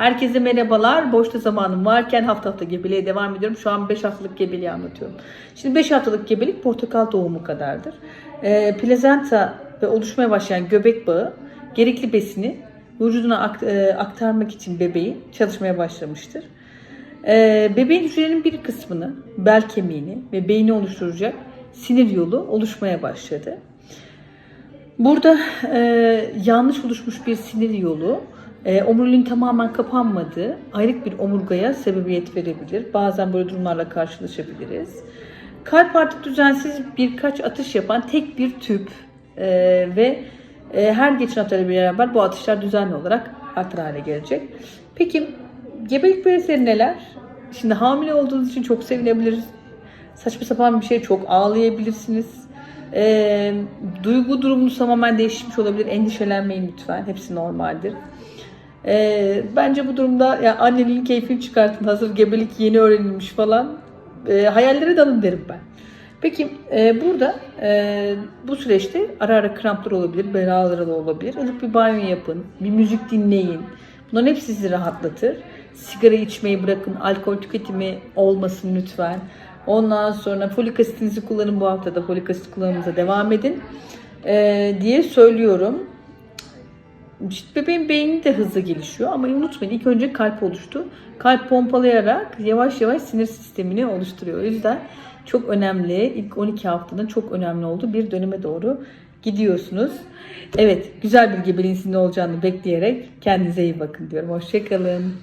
Herkese merhabalar. Boşta zamanım varken hafta hafta gebeliğe devam ediyorum. Şu an 5 haftalık gebeliği anlatıyorum. Şimdi 5 haftalık gebelik portakal doğumu kadardır. Ee, plazenta ve oluşmaya başlayan göbek bağı gerekli besini vücuduna e, aktarmak için bebeğin çalışmaya başlamıştır. Ee, bebeğin hücrelerinin bir kısmını, bel kemiğini ve beyni oluşturacak sinir yolu oluşmaya başladı. Burada e, yanlış oluşmuş bir sinir yolu e, omuriliğin tamamen kapanmadığı ayrık bir omurgaya sebebiyet verebilir. Bazen böyle durumlarla karşılaşabiliriz. Kalp artık düzensiz birkaç atış yapan tek bir tüp e, ve e, her geçen atışla beraber bu atışlar düzenli olarak aktif hale gelecek. Peki gebelik belirtileri neler? Şimdi hamile olduğunuz için çok sevinebiliriz. Saçma sapan bir şey çok ağlayabilirsiniz. Ee, duygu durumunuz tamamen değişmiş olabilir. Endişelenmeyin lütfen. Hepsi normaldir. Ee, bence bu durumda ya anneliğin keyfini çıkartın. Hazır gebelik yeni öğrenilmiş falan. Ee, hayallere dalın derim ben. Peki e, burada e, bu süreçte ara ara kramplar olabilir, bel ağrıları da olabilir. Ilık bir banyo yapın, bir müzik dinleyin. Bunların hepsi sizi rahatlatır. Sigara içmeyi bırakın, alkol tüketimi olmasın lütfen. Ondan sonra folik asitinizi kullanın bu haftada. Folik asit kullanımınıza devam edin e, diye söylüyorum. İşte bebeğin beyni de hızlı gelişiyor ama unutmayın ilk önce kalp oluştu. Kalp pompalayarak yavaş yavaş sinir sistemini oluşturuyor. O yüzden çok önemli, ilk 12 haftanın çok önemli olduğu bir döneme doğru gidiyorsunuz. Evet, güzel bir gebeliğin sizin olacağını bekleyerek kendinize iyi bakın diyorum. Hoşçakalın.